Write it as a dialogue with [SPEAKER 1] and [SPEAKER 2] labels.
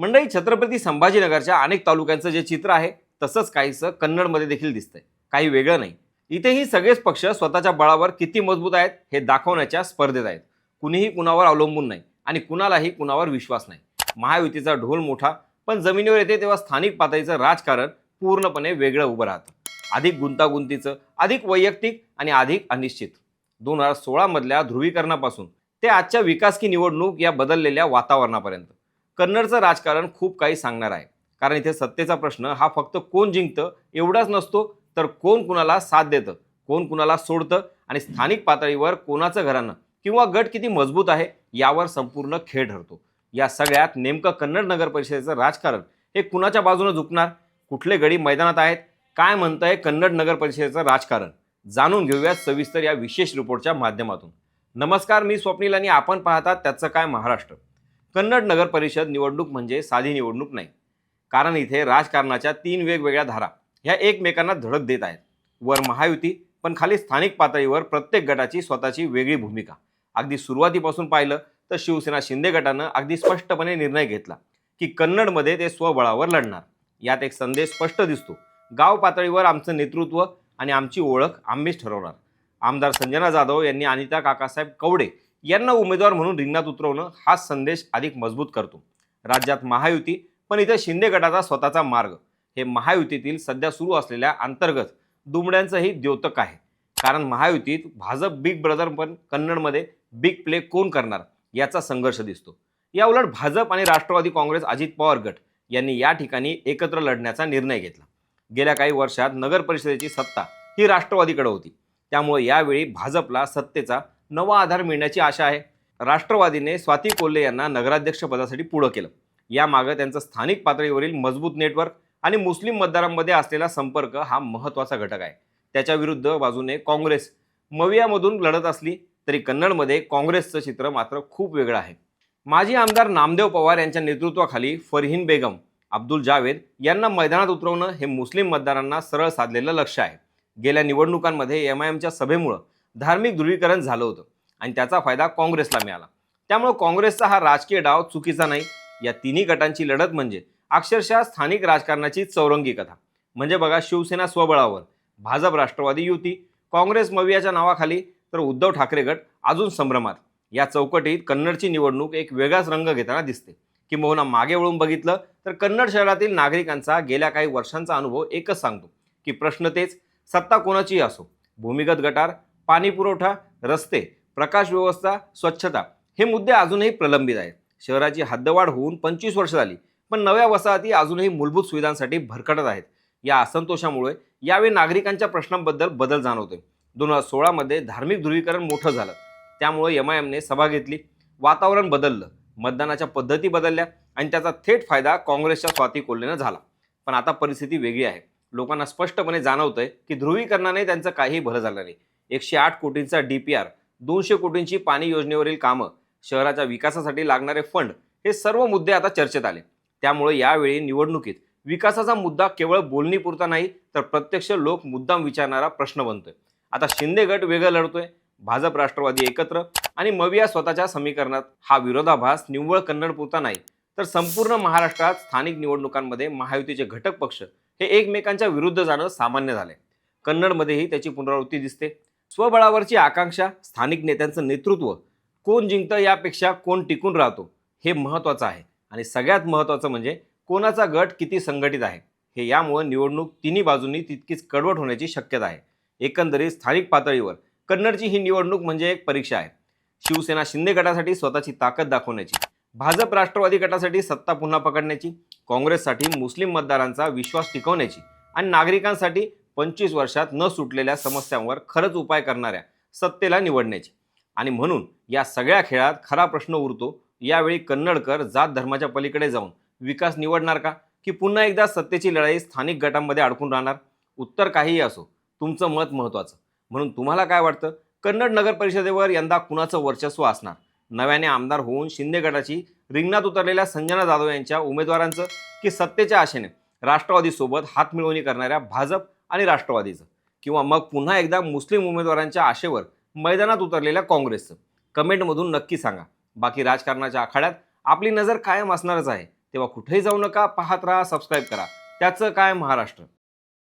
[SPEAKER 1] मंडळी छत्रपती संभाजीनगरच्या अनेक तालुक्यांचं जे चित्र आहे तसंच काहीसं कन्नडमध्ये देखील दिसतंय. काही वेगळं नाही. इथेही सगळेच पक्ष स्वतःच्या बळावर किती मजबूत आहेत हे दाखवण्याच्या स्पर्धेत आहेत. कुणीही कुणावर अवलंबून नाही आणि कुणालाही कुणावर विश्वास नाही. महायुतीचा ढोल मोठा पण जमिनीवर येते तेव्हा स्थानिक पातळीचं राजकारण पूर्णपणे वेगळं उभं राहतं. अधिक गुंतागुंतीचं अधिक वैयक्तिक आणि अधिक अनिश्चित. दोन हजार सोळामधल्या ध्रुवीकरणापासून ते आजच्या विकास की निवडणूक या बदललेल्या वातावरणापर्यंत. कन्नडचं राजकारण खूप काही सांगणार आहे. कारण इथे सत्तेचा प्रश्न हा फक्त कोण जिंकतं एवढाच नसतो तर कोण कुणाला साथ देतं कोण कुणाला सोडतं आणि स्थानिक पातळीवर कोणाचं घराणं किंवा गट किती मजबूत आहे यावर संपूर्ण खेळ ठरतो. या सगळ्यात नेमकं कन्नड नगर परिषदेचं राजकारण हे कुणाच्या बाजूने झुकणार? कुठले गडी मैदानात आहेत? काय म्हणतंय कन्नड नगर परिषदेचं राजकारण? जाणून घेऊयात सविस्तर या विशेष रिपोर्टच्या माध्यमातून. नमस्कार मी स्वप्नील आणि आपण पाहतात त्याचं काय महाराष्ट्र. कन्नड नगर परिषद निवडणूक म्हणजे साधी निवडणूक नाही. कारण इथे राजकारणाच्या तीन वेगवेगळ्या धारा ह्या एकमेकांना धडक देत आहेत. वर महायुती पण खाली स्थानिक पातळीवर प्रत्येक गटाची स्वतःची वेगळी भूमिका. अगदी सुरुवातीपासून पाहिलं तर शिवसेना शिंदे गटानं अगदी स्पष्टपणे निर्णय घेतला की कन्नडमध्ये ते स्वबळावर लढणार. यात एक संदेश स्पष्ट दिसतो. गाव पातळीवर आमचं नेतृत्व आणि आमची ओळख आम्हीच ठरवणार. आमदार संजना जाधव यांनी अनिता काकासाहेब कवडे यांना उमेदवार म्हणून रिंगणात उतरवणं हा संदेश अधिक मजबूत करतो. राज्यात महायुती पण इथे शिंदे गटाचा स्वतःचा मार्ग. हे महायुतीतील सध्या सुरू असलेल्या अंतर्गत दुमड्यांचंही द्योतक आहे. कारण महायुतीत भाजप बिग ब्रदर पण कन्नडमध्ये बिग प्ले कोण करणार याचा संघर्ष दिसतो. या उलट भाजप आणि राष्ट्रवादी काँग्रेस अजित पवार गट यांनी या ठिकाणी एकत्र लढण्याचा निर्णय घेतला. गेल्या काही वर्षात नगर परिषदेची सत्ता ही राष्ट्रवादीकडे होती. त्यामुळे यावेळी भाजपला सत्तेचा नवा आधार मिळण्याची आशा आहे. राष्ट्रवादीने स्वाती कोल्हे यांना नगराध्यक्षपदासाठी पुढं केलं. यामागं त्यांचं स्थानिक पातळीवरील मजबूत नेटवर्क आणि मुस्लिम मतदारांमध्ये असलेला संपर्क हा महत्त्वाचा घटक आहे. त्याच्या विरुद्ध बाजूने काँग्रेस मवियामधून लढत असली तरी कन्नडमध्ये काँग्रेसचं चित्र मात्र खूप वेगळं आहे. माजी आमदार नामदेव पवार यांच्या नेतृत्वाखाली फरहीन बेगम अब्दुल जावेद यांना मैदानात उतरवणं हे मुस्लिम मतदारांना सरळ साधलेलं लक्ष आहे. गेल्या निवडणुकांमध्ये एम आय एमच्या सभेमुळं धार्मिक ध्रुवीकरण झालं होतं आणि त्याचा फायदा काँग्रेसला मिळाला. त्यामुळे काँग्रेसचा हा राजकीय डाव चुकीचा नाही. या तिन्ही गटांची लढत म्हणजे अक्षरशः स्थानिक राजकारणाची चौरंगी कथा. म्हणजे बघा शिवसेना स्वबळावर भाजप राष्ट्रवादी युती काँग्रेस मवियाच्या नावाखाली तर उद्धव ठाकरे गट अजून संभ्रमात. या चौकटीत कन्नडची निवडणूक एक वेगळाच रंग घेताना दिसते. किंबहुना मागे वळून बघितलं तर कन्नड शहरातील नागरिकांचा गेल्या काही वर्षांचा अनुभव एकच सांगतो की प्रश्न तेच सत्ता कोणाचीही असो भूमिगत गटार पाणी पुरवठा रस्ते प्रकाश व्यवस्था स्वच्छता हे मुद्दे अजूनही प्रलंबित आहेत. शहराची हद्दवाढ होऊन पंचवीस वर्ष झाली पण नव्या वसाहती अजूनही मूलभूत सुविधांसाठी भरकटत आहेत. या असंतोषामुळे यावेळी नागरिकांच्या प्रश्नांबद्दल बदल जाणवतोय. दोन हजार सोळामध्ये धार्मिक ध्रुवीकरण मोठं झालं. त्यामुळे एम आय एमने सभा घेतली वातावरण बदललं मतदानाच्या पद्धती बदलल्या आणि त्याचा थेट फायदा काँग्रेसच्या स्वाती कोल्हेनं झाला. पण आता परिस्थिती वेगळी आहे. लोकांना स्पष्टपणे जाणवतंय की ध्रुवीकरणाने त्यांचं काहीही भलं झालं नाही. एकशे आठ कोटींचा डी पी आर दोनशे कोटींची पाणी योजनेवरील कामं शहराच्या विकासासाठी लागणारे फंड हे सर्व मुद्दे आता चर्चेत आले. त्यामुळे यावेळी निवडणुकीत विकासाचा मुद्दा केवळ बोलणीपुरता नाही तर प्रत्यक्ष लोक मुद्दाम विचारणारा प्रश्न बनतोय. आता शिंदे गट वेगळं लढतोय भाजप राष्ट्रवादी एकत्र आणि मविया स्वतःच्या समीकरणात. हा विरोधाभास निव्वळ कन्नडपुरता नाही तर संपूर्ण महाराष्ट्रात स्थानिक निवडणुकांमध्ये महायुतीचे घटक पक्ष हे एकमेकांच्या विरुद्ध जाणं सामान्य झाले कन्नडमध्येही त्याची पुनरावृत्ती दिसते. स्वबळावरची आकांक्षा स्थानिक नेत्यांचं नेतृत्व कोण जिंकतं यापेक्षा कोण टिकून राहतो हे महत्त्वाचं आहे. आणि सगळ्यात महत्त्वाचं म्हणजे कोणाचा गट किती संघटित आहे हे यामुळे निवडणूक तिन्ही बाजूंनी तितकीच कडवट होण्याची शक्यता आहे. एकंदरीत स्थानिक पातळीवर कन्नडची ही निवडणूक म्हणजे एक परीक्षा आहे. शिवसेना शिंदे गटासाठी स्वतःची ताकद दाखवण्याची भाजप राष्ट्रवादी गटासाठी सत्ता पुन्हा पकडण्याची काँग्रेससाठी मुस्लिम मतदारांचा विश्वास टिकवण्याची आणि नागरिकांसाठी पंचवीस वर्षात न सुटलेल्या समस्यांवर खरंच उपाय करणाऱ्या सत्तेला निवडण्याची. आणि म्हणून या सगळ्या खेळात खरा प्रश्न उरतो यावेळी कन्नडकर जात धर्माच्या पलीकडे जाऊन विकास निवडणार का? की पुन्हा एकदा सत्तेची लढाई स्थानिक गटांमध्ये अडकून राहणार? उत्तर काहीही असो तुमचं मत महत्त्वाचं. म्हणून तुम्हाला काय वाटतं? कन्नड नगर परिषदेवर यंदा कुणाचं वर्चस्व असणार? नव्याने आमदार होऊन शिंदे गटाची रिंगणात उतरलेल्या संजना जाधव यांच्या उमेदवारांचं की सत्तेच्या आशेने राष्ट्रवादीसोबत हातमिळवणी करणाऱ्या भाजप आणि राष्ट्रवादीचं. किंवा मग पुन्हा एकदा मुस्लिम उमेदवारांच्या आशेवर मैदानात उतरलेल्या काँग्रेसचं. कमेंटमधून नक्की सांगा. बाकी राजकारणाच्या आखाड्यात आपली नजर कायम असणारच आहे. तेव्हा कुठेही जाऊ नका पाहत राहा सबस्क्राईब करा. त्याचं काय महाराष्ट्र?